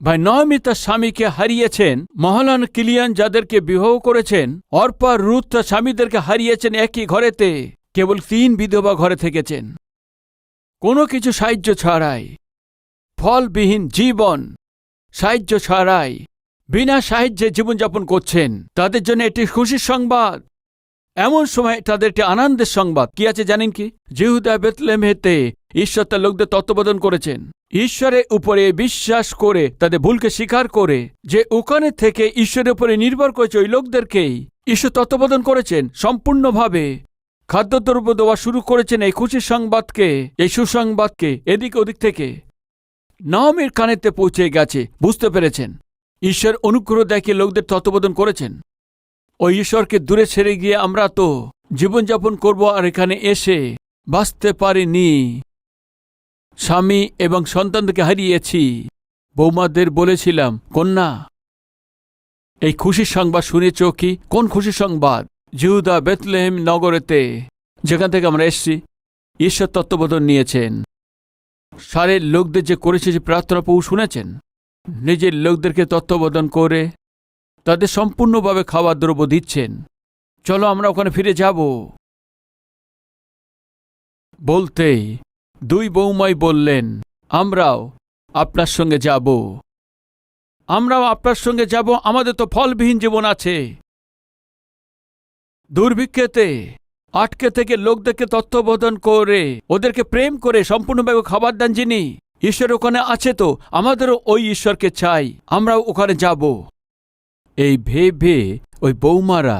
ভাই নয়মি তার স্বামীকে হারিয়েছেন, মহলান কিলিয়ান যাদেরকে বিবাহ করেছেন, অর্পা রুথ তার স্বামীদেরকে হারিয়েছেন একই ঘরেতে, কেবল তিন বিধবা ঘরে থেকেছেন। কোনো কিছু সাহায্য ছাড়াই, ফলবিহীন জীবন সাহায্য ছাড়াই, বিনা সাহায্যে জীবনযাপন করছেন। তাদের জন্য এটি খুশির সংবাদ। এমন সময় তাদের একটি আনন্দের সংবাদ। কি আছে জানেন কি? জিহুদা বেতলেমহেতে ঈশ্বর তার লোকদের তত্ত্ববোধন করেছেন। ঈশ্বরের উপরে বিশ্বাস করে, তাদের ভুলকে স্বীকার করে যে ওখানে থেকে ঈশ্বরের উপরে নির্ভর করেছে ওই লোকদেরকেই ঈশ্বর তত্ত্ববোধন করেছেন, সম্পূর্ণভাবে। খাদ্যদ্রব্য দেওয়া শুরু করেছেন এই খুশির সংবাদকে, এই সুসংবাদকে, এদিক ওদিক থেকে। নাওমির কানেতে পৌঁছে গেছে, বুঝতে পেরেছেন। ঈশ্বর অনুগ্রহ দেখে লোকদের তত্ত্ববোধন করেছেন। ওই ঈশ্বরকে দূরে ছেড়ে গিয়ে আমরা তো জীবনযাপন করব আর এখানে এসে বাঁচতে পারিনি। স্বামী এবং সন্তানদেরকে হারিয়েছি। বৌমাদের বলেছিলাম, কন্যা, এই খুশির সংবাদ শুনেছ কি? কোন খুশির সংবাদ? জিহুদা বেতলেহেম নগরেতে, যেখান থেকে আমরা এসছি। ঈশ্বর তত্ত্ববোধন নিয়েছেন। সারের লোকদের যে করেছে যে প্রার্থনা পৌ শুনেছেন। নিজের লোকদেরকে তত্ত্ববোধন করে তাদের সম্পূর্ণভাবে খাবার দ্রব্য দিচ্ছেন। চলো আমরা ওখানে ফিরে যাব। বলতেই দুই বৌমাই বললেন, আমরাও আপনার সঙ্গে যাব। আমরাও আপনার সঙ্গে যাব, আমাদের তো ফলবিহীন জীবন আছে। দুর্ভিক্ষেতে, আটকে থেকে লোকদেরকে তত্ত্ববোধন করে, ওদেরকে প্রেম করে সম্পূর্ণভাবে খাবার দেন যিনি। ঈশ্বর ওখানে আছে তো, আমাদেরও ওই ঈশ্বরকে চাই। আমরাও ওখানে যাব। এই ভেবে ওই বৌমারা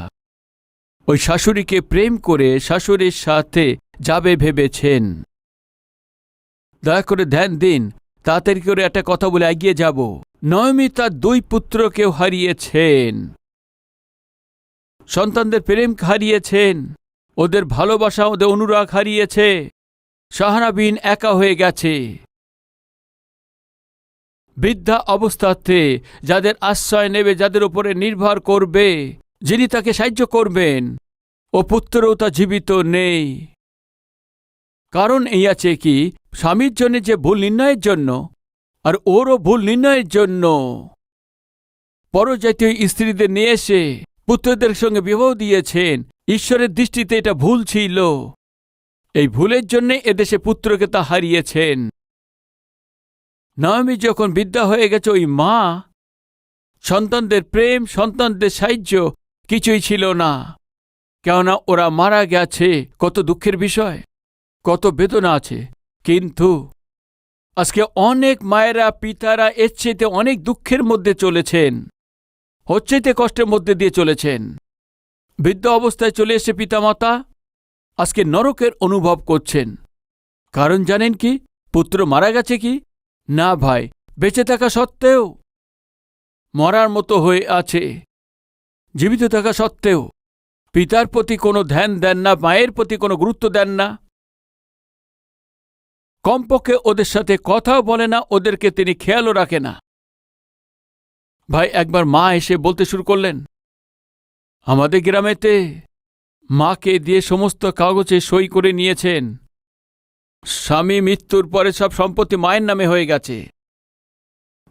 ওই শাশুড়িকে প্রেম করে শাশুড়ির সাথে যাবে ভেবেছেন। দয়া করে ধ্যান দিন, তাড়াতাড়ি করে একটা কথা বলে এগিয়ে যাব। নয়মি তার দুই পুত্রকেও হারিয়েছেন। সন্তানদের প্রেম হারিয়েছেন, ওদের ভালোবাসা, ওদের অনুরাগ হারিয়েছে। সাহারাবিন একা হয়ে গেছে। বৃদ্ধা অবস্থাতে যাদের আশ্রয় নেবে, যাদের উপরে নির্ভর করবে, যিনি তাকে সাহায্য করবেন, ও পুত্রও তা জীবিত নেই। কারণ এই আছে কি, স্বামীর জন্য যে ভুল নির্ণয়ের জন্য, আর ওরও ভুল নির্ণয়ের জন্য। পরজাতীয় স্ত্রীদের নিয়ে এসে পুত্রদের সঙ্গে বিবাহ দিয়েছেন। ঈশ্বরের দৃষ্টিতে এটা ভুল ছিল। এই ভুলের জন্যে এদেশে পুত্রকে তা হারিয়েছেন। নামি যখন বিদ্যা হয়ে গেছে, ওই মা সন্তানদের প্রেম, সন্তানদের সাহায্য কিছুই ছিল না। কেননা ওরা মারা গেছে, কত দুঃখের বিষয়, কত বেদনা আছে। কিন্তু আজকে অনেক মায়েরা, পিতারা এর চেয়েতে অনেক দুঃখের মধ্যে চলেছেন হচ্ছেতে কষ্টের মধ্যে দিয়ে চলেছেন। বৃদ্ধ অবস্থায় চলে এসে পিতামাতা, আজকে নরকের অনুভব করছেন। কারণ জানেন কি, পুত্র মারা গেছে কি? না ভাই, বেঁচে থাকা সত্ত্বেও। মরার মতো হয়ে আছে। জীবিত থাকা সত্ত্বেও। পিতার প্রতি কোনো ধ্যান দেন না, মায়ের প্রতি কোনো গুরুত্ব দেন না। কমপক্ষে ওদের সাথে কথাও বলে না, ওদেরকে তিনি খেয়ালও রাখে না। ভাই, একবার মা এসে বলতে শুরু করলেন, আমাদের গ্রামেতে মাকে দিয়ে সমস্ত কাগজে সই করে নিয়েছেন। স্বামী মৃত্যুর পরে সব সম্পত্তি মায়ের নামে হয়ে গেছে।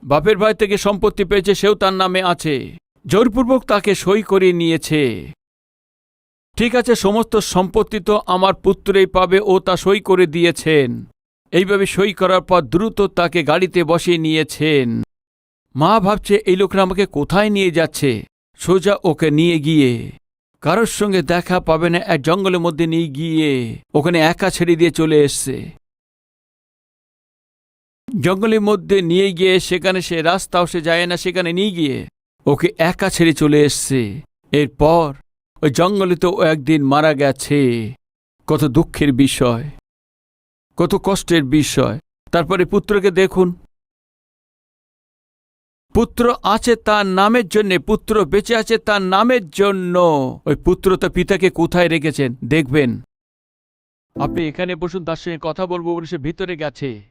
বাপের ভাই থেকে সম্পত্তি পেয়েছে, সেও তার নামে আছে। জোরপূর্বক তাকে সই করিয়ে নিয়েছে। ঠিক আছে, সমস্ত সম্পত্তি তো আমার পুত্রেই পাবে, ও তা সই করে দিয়েছেন। এইভাবে সই করার পর দ্রুত তাকে গাড়িতে বসিয়ে নিয়েছেন। মা ভাবছে, এই লোকরা আমাকে কোথায় নিয়ে যাচ্ছে? সোজা ওকে নিয়ে গিয়ে কারোর সঙ্গে দেখা পাবে না, এক জঙ্গলের মধ্যে নিয়ে গিয়ে ওখানে একা ছেড়ে দিয়ে চলে এসছে। জঙ্গলের মধ্যে নিয়ে গিয়ে সেখানে সে রাস্তাও সে যায় না, সেখানে নিয়ে গিয়ে ওকে একা ছেড়ে চলে এসছে। এরপর ওই জঙ্গলে তো ও একদিন মারা গেছে। কত দুঃখের বিষয়, কত কষ্টের বিষয়। তারপরে পুত্রকে দেখুন পুত্র আছে তার নামের জন্য, পুত্র বেঁচে আছে তার নামের জন্য। ওই পুত্র তো পিতাকে কোথায় রেখেছেন? দেখবেন। আপনি এখানে বসুন, তার সঙ্গে কথা বলব বলে সে ভিতরে গেছে।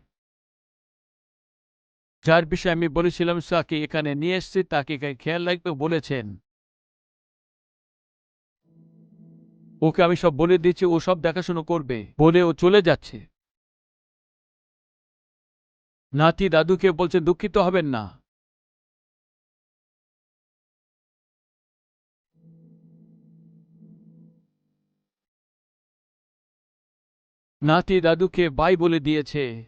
যার বিষয়ে আমি বলেছিলাম তাকে এখানে নিয়ে এসছি, তাকে খেয়াল রাখবে, বলেছেন। ওকে আমি সব বলে দিচ্ছি ও সব দেখাশুনো করবে, বলে ও চলে যাচ্ছে। নাতি দাদুকে বলছে, দুঃখিত হবেন না। নাতি দাদুকে বাই বলে দিয়েছে।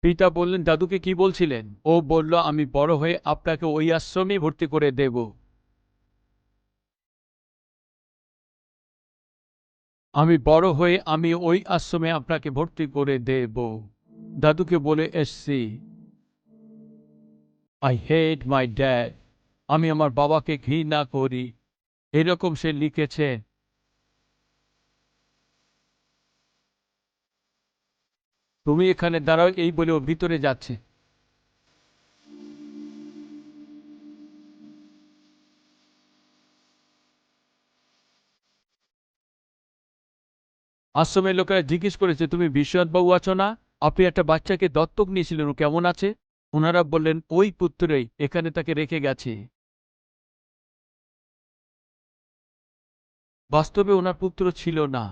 পিতা বললেন, দাদুকে কি বলছিলেন? ও বলল, আমি বড় হয়ে আপনাকে ওই আশ্রমে ভর্তি করে দেব। আমি বড় হয়ে আমি ওই আশ্রমে আপনাকে ভর্তি করে দেব। দাদুকে বলে, এসছি। আই হেট মাই ড্যাড আমি আমার বাবাকে ঘৃণা করি। এরকম সে লিখেছে। তুমি এখানে দাঁড়াও, এই বলে ও ভিতরে যাচ্ছে। আশ্রমের লোকেরা জিজ্ঞেস করেছে, তুমি বিশ্বনাথ বাবু আছো না? আপনি একটা বাচ্চাকে দত্তক নিয়েছিলেন কেমন আছে? ওনারা বললেন, ওই পুত্রই, এখানে তাকে রেখে গেছে। বাস্তবে ওনার পুত্র ছিল না।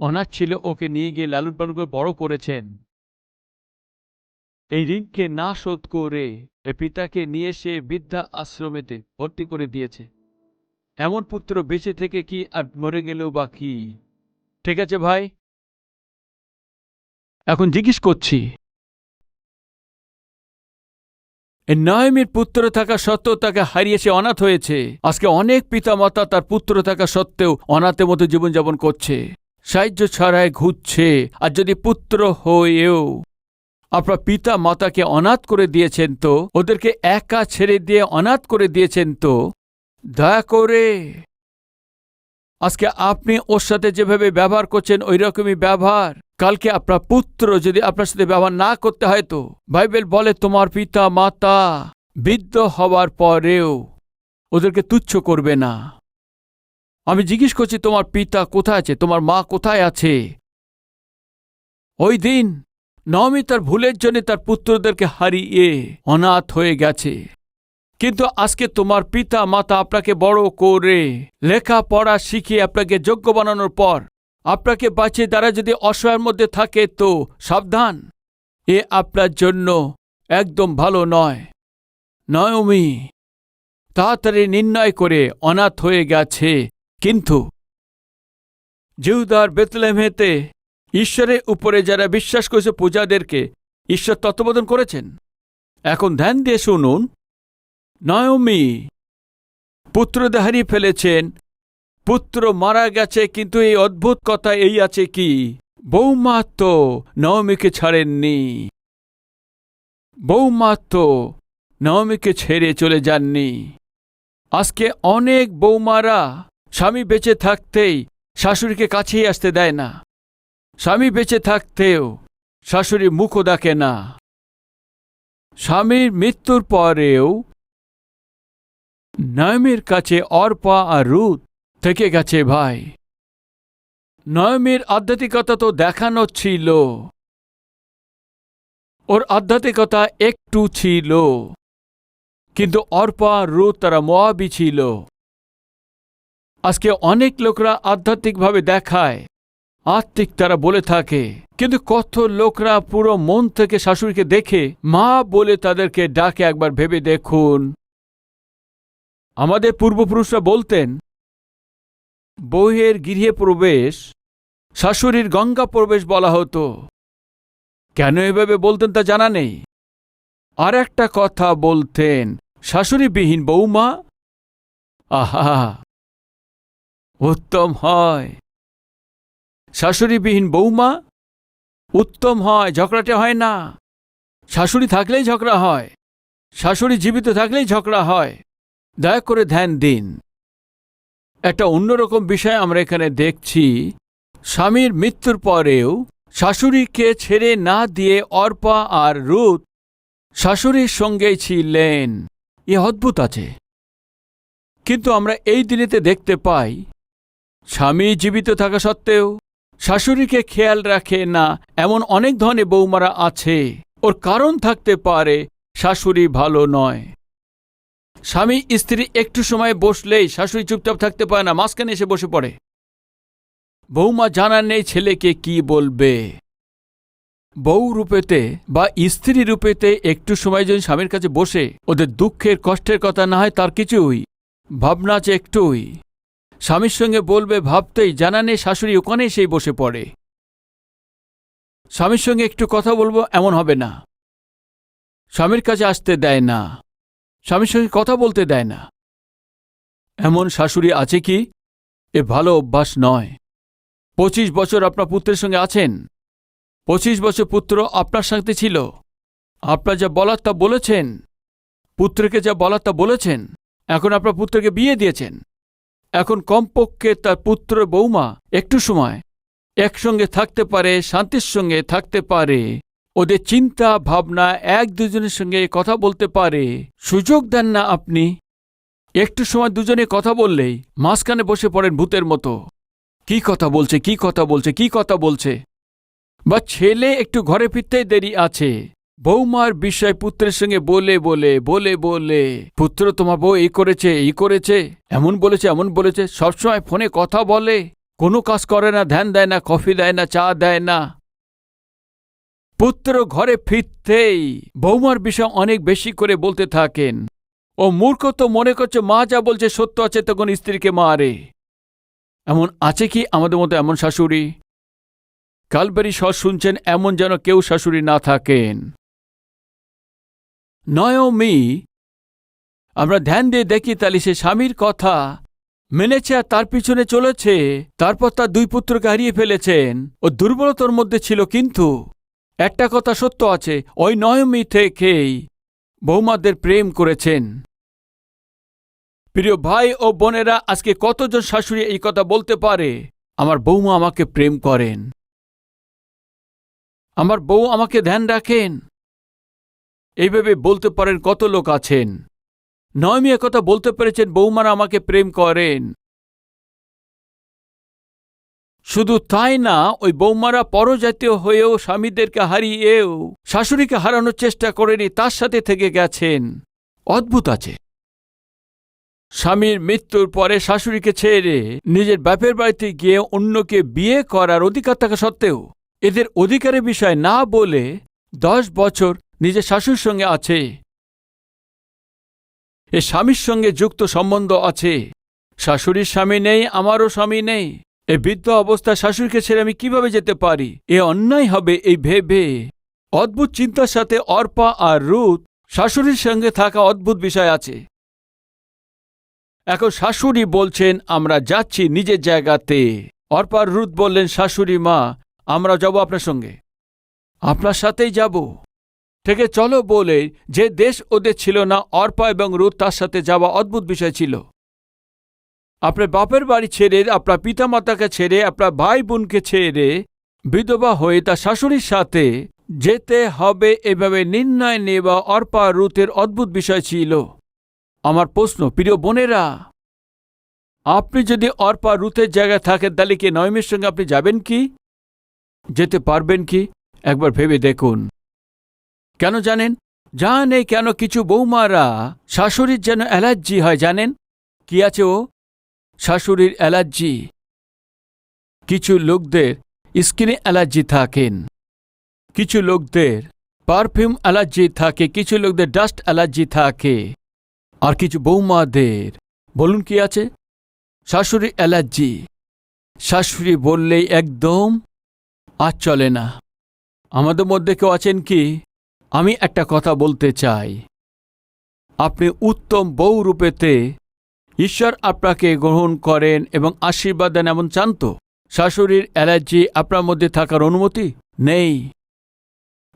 অনাথ ছিল ওকে নিয়ে গিয়ে লালন পালন করে বড় করেছেন। এই ঋণকে না শোধ করে পিতাকে নিয়ে সে বৃদ্ধা আশ্রমেতে ভর্তি করে দিয়েছে। এমন পুত্র বেঁচে থেকে কি আর মরে গেলেও বা কি? ঠিক আছে ভাই? এখন জিজ্ঞেস করছি নয়মের পুত্র থাকা সত্ত্বেও তাকে হারিয়ে সে অনাথ হয়েছে। আজকে অনেক পিতামাতা তার পুত্র থাকা সত্ত্বেও অনাথের মতো জীবনযাপন করছে। সাহায্য ছাড়ায় ঘুরছে, আর যদি পুত্র হয়েও আপনার পিতা মাতাকে অনাথ করে দিয়েছেন তো, ওদেরকে একা ছেড়ে দিয়ে অনাথ করে দিয়েছেন তো, দয়া করে আজকে আপনি ওর সাথে যেভাবে ব্যবহার করছেন ওই রকমই ব্যবহার। কালকে আপনার পুত্র যদি আপনার সাথে ব্যবহার না করতে হয় তো? বাইবেল বলে, তোমার পিতা মাতা বৃদ্ধ হওয়ার পরেও ওদেরকে তুচ্ছ করবে না। আমি জিজ্ঞেস করছি, তোমার পিতা কোথায় আছে? তোমার মা কোথায় আছে? ওই দিন নবমী তার ভুলের জন্য তার পুত্রদেরকে হারিয়ে অনাথ হয়ে গেছে। কিন্তু আজকে তোমার পিতা মাতা আপনাকে বড় করে লেখাপড়া শিখিয়ে আপনাকে যোগ্য বানানোর পর আপনাকে বাঁচিয়ে দ্বারা যদি অসহায়ের মধ্যে থাকে তো সাবধান। এ আপনার জন্য একদম ভালো নয়। নয়মি, তাড়াতাড়ি নির্ণয় করে অনাথ হয়ে গেছে, কিন্তু জিহুদার বেতলেমেতে ঈশ্বরের উপরে যারা বিশ্বাস করেছে পূজাদেরকে ঈশ্বর তত্ত্ববোধন করেছেন। এখন ধ্যান দিয়ে শুনুন নয়মি পুত্রদের হারিয়ে ফেলেছেন। পুত্র মারা গেছে, কিন্তু এই অদ্ভুত কথা এই আছে কি? বৌমা তো নবমীকে ছাড়েননি। বৌমা তো নবমীকে ছেড়ে চলে যাননি। আজকে অনেক বৌমারা স্বামী বেঁচে থাকতেই শাশুড়িকে কাছেই আসতে দেয় না। স্বামী বেঁচে থাকতেও শাশুড়ি মুখও ডাকে না। স্বামীর মৃত্যুর পরেও নয়মের কাছে অর্পা আর রুত থেকে গেছে ভাই। নয়মের আধ্যাত্মিকতা তো দেখানো ছিল। ওর আধ্যাত্মিকতা একটু ছিল। কিন্তু অর্পা রুত তারা মোয়াবি ছিল। আজকে অনেক লোকরা আধ্যাত্মিকভাবে দেখায়। আত্মিক তারা বলে থাকে। কিন্তু কত লোকরা পুরো মন থেকে শাশুড়িকে দেখে মা বলে তাদেরকে ডাকে একবার ভেবে দেখুন। আমাদের পূর্বপুরুষরা বলতেন, বউয়ের গৃহে প্রবেশ, শাশুড়ির গঙ্গা প্রবেশ বলা হতো। কেন এভাবে বলতেন তা জানা নেই। আর একটা কথা বলতেন, শাশুড়িবিহীন বৌমা আহা, উত্তম হয়। শাশুড়িবিহীন বৌমা উত্তম হয়, ঝগড়াটে হয় না। শাশুড়ি থাকলেই ঝগড়া হয়। শাশুড়ি জীবিত থাকলেই ঝগড়া হয়। দয়া করে ধ্যান দিন। একটা অন্যরকম বিষয় আমরা এখানে দেখছি, স্বামীর মৃত্যুর পরেও শাশুড়িকে ছেড়ে না দিয়ে অর্পা আর রুত শাশুড়ির সঙ্গেই ছিলেন। এ অদ্ভুত আছে। কিন্তু আমরা এই দিনেতে দেখতে পাই, স্বামী জীবিত থাকা সত্ত্বেও শাশুড়িকে খেয়াল রাখে না, এমন অনেক ধরনের বৌমারা আছে। ওর কারণ থাকতে পারে শাশুড়ি ভালো নয়। স্বামী, স্ত্রী একটু সময় বসলেই শাশুড়ি চুপচাপ থাকতে পারে না, মাঝখানে এসে বসে পড়ে। বৌমা জানার নেই ছেলেকে কি বলবে। বউ রূপেতে বা স্ত্রী রূপেতে একটু সময় যদি স্বামীর কাছে বসে, ওদের দুঃখের, কষ্টের কথা না হয় তার কিছুই, ভাবনা আছে একটুই। স্বামীর সঙ্গে বলবে ভাবতেই জানা নেই শাশুড়ি ওখানেই সেই বসে পড়ে। স্বামীর সঙ্গে একটু কথা বলব এমন হবে না। স্বামীর কাছে আসতে দেয় না। স্বামীর সঙ্গে কথা বলতে দেয় না। এমন শাশুড়ি আছে কি? এ ভালো অভ্যাস নয়। পঁচিশ বছর আপনার পুত্রের সঙ্গে আছেন। পঁচিশ বছর পুত্র আপনার সাথে ছিল। আপনার যা বলার তা বলেছেন। পুত্রকে যা বলার তা বলেছেন। এখন আপনার পুত্রকে বিয়ে দিয়েছেন। এখন কমপক্ষে তার পুত্র বৌমা একটু সময়। একসঙ্গে থাকতে পারে, শান্তির সঙ্গে থাকতে পারে। ওদের চিন্তা, ভাবনা এক দুজনের সঙ্গে কথা বলতে পারে। সুযোগ দেন না আপনি। একটু সময় দুজনে কথা বললেই মাঝখানে বসে পড়েন ভূতের মতো। কি কথা বলছে, কি কথা বলছে, কি কথা বলছে? বা ছেলে একটু ঘরে ফিরতেই দেরি আছে। বৌমার বিষয় পুত্রের সঙ্গে বলে বলে বলে বলে, পুত্র, তোমার বউ এই করেছে এই করেছে, এমন বলেছে এমন বলেছে, সবসময় ফোনে কথা বলে, কোনো কাজ করে না, ধ্যান দেয় না, কফি দেয় না, চা দেয় না পুত্র ঘরে ফিরতেই বৌমার বিষয় অনেক বেশি করে বলতে থাকেন। ও মূর্খ তো মনে করছে, মা যা বলছে সত্য আছে, তখন স্ত্রীকে মারে। এমন আছে কি আমাদের মতো এমন শাশুড়ি? কালবেরি সস শুনছেন, এমন যেন কেউ শাশুড়ি না থাকেন। নয়মি, আমরা ধ্যান দিয়ে দেখি তাহলে সে স্বামীর কথা মেনেছে আর তার পিছনে চলেছে, তারপর তার দুই পুত্রকে হারিয়ে ফেলেছেন। ও দুর্বলতার মধ্যে ছিল কিন্তু একটা কথা সত্য আছে, ওই নয়মি থেকেই বৌমাদের প্রেম করেছেন। প্রিয় ভাই ও বোনেরা, আজকে কতজন শাশুড়ি এই কথা বলতে পারে? আমার বৌমা আমাকে প্রেম করেন। আমার বউ আমাকে ধ্যান রাখেন। এইভাবে বলতে পারেন কত লোক আছেন। নয়মি কথা বলতে পেরেছেন, বৌমারা আমাকে প্রেম করেন। শুধু তাই না, ওই বৌমারা পরজাতীয় হয়েও স্বামীদেরকে হারিয়েও শাশুড়িকে হারানোর চেষ্টা করেনি, তার সাথে থেকে গেছেন। অদ্ভুত আছে। স্বামীর মৃত্যুর পরে শাশুড়িকে ছেড়ে নিজের বাপের বাড়িতে গিয়ে অন্যকে বিয়ে করার অধিকার থাকা সত্ত্বেও এদের অধিকারের বিষয় না বলে দশ বছর নিজের শাশুর সঙ্গে আছে। এ স্বামীর সঙ্গে যুক্ত সম্বন্ধ আছে। শাশুড়ির স্বামী নেই, আমারও স্বামী নেই। এ বৃদ্ধ অবস্থায় শাশুড়িকে ছেড়ে আমি কীভাবে যেতে পারি? এ অন্যায় হবে এই ভেবে। অদ্ভুত চিন্তার সাথে অর্পা আর রুত শাশুড়ির সঙ্গে থাকা অদ্ভুত বিষয় আছে। এখন শাশুড়ি বলছেন, আমরা যাচ্ছি নিজের জায়গাতে। অর্পার রুত বললেন, শাশুড়ি মা, আমরা যাব আপনার সঙ্গে। আপনার সাথেই যাব। থেকে চলো বলে যে দেশ ওদের ছিল না, অর্পা এবং রুত তার সাথে যাওয়া অদ্ভুত বিষয় ছিল। আপনার বাপের বাড়ি ছেড়ে আপনার পিতামাতাকে ছেড়ে আপনার ভাই বোনকে ছেড়ে বিধবা হয়ে তার শাশুড়ির সাথে যেতে হবে এভাবে নির্ণয় নেওয়া অর্পা রুতের অদ্ভুত বিষয় ছিল আমার প্রশ্ন প্রিয় বোনেরা আপনি যদি অর্পা রুতের জায়গায় থাকেন তাহলে কি নয়মের সঙ্গে আপনি যাবেন কি যেতে পারবেন কি একবার ভেবে দেখুন কেন জানেন জানে কেন কিছু বৌমারা শাশুড়ির যেন অ্যালার্জি হয় জানেন কি আছে ও শাশুড়ির অ্যালার্জি। কিছু লোকদের স্কিনে অ্যালার্জি থাকেন। কিছু লোকদের পারফিউম অ্যালার্জি থাকে, কিছু লোকদের ডাস্ট অ্যালার্জি থাকে। আর কিছু বৌমাদের, বলুন কি আছে? শাশুড়ি অ্যালার্জি। শাশুড়ি বললেই একদম আর চলে না। আমাদের মধ্যে কেউ আছেন কি? আমি একটা কথা বলতে চাই। আপনি উত্তম বউ রূপেতে ঈশ্বর আপনাকে গ্রহণ করেন এবং আশীর্বাদ দেন এমন চান তো শাশুড়ির অ্যালার্জি আপনার মধ্যে থাকার অনুমতি? নেই।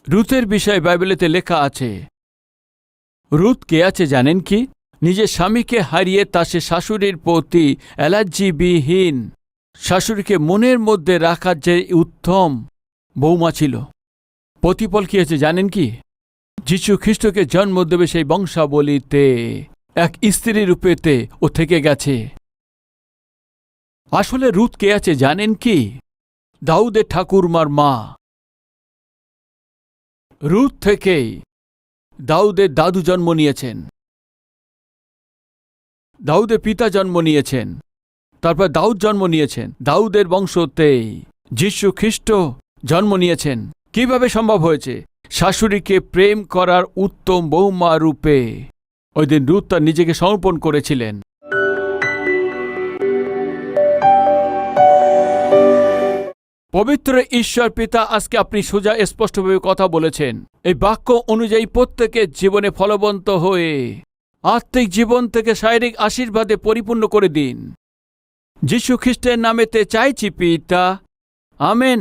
রুথের বিষয়ে বাইবেলেতে লেখা আছে, রুথ কে আছে জানেন কি? নিজের স্বামীকে হারিয়ে তা সে শাশুড়ির প্রতি অ্যালার্জিবিহীন। শাশুড়িকে মনের মধ্যে রাখার যে উত্তম বৌমা ছিল। প্রতিপল কি হয়েছে জানেন কি? যিশু খ্রিস্টকে জন্ম দেবে সেই বংশাবলীতে। এক স্ত্রী রূপেতে ও থেকে গেছে। আসলে রুত কে আছে জানেন কি? দাউদের ঠাকুরমার মা। রুত থেকেই দাউদের দাদু জন্ম নিয়েছেন। দাউদের পিতা জন্ম নিয়েছেন। তারপর দাউদ জন্ম নিয়েছেন। দাউদের বংশতেই যীশু খ্রিস্ট জন্ম নিয়েছেন। কীভাবে সম্ভব হয়েছে? শাশুড়িকে প্রেম করার উত্তম বৌমা রূপে। ওই দিন রুত তার নিজেকে সমর্পণ করেছিলেন। পবিত্র ঈশ্বর পিতা আজকে আপনি সোজা স্পষ্টভাবে কথা বলেছেন। এই বাক্য অনুযায়ী প্রত্যেকের জীবনে ফলবন্ত হয়ে আত্মিক জীবন থেকে শারীরিক আশীর্বাদে পরিপূর্ণ করে দিন। যীশু খ্রিস্টের নামেতে চাইছি পিতা। আমেন।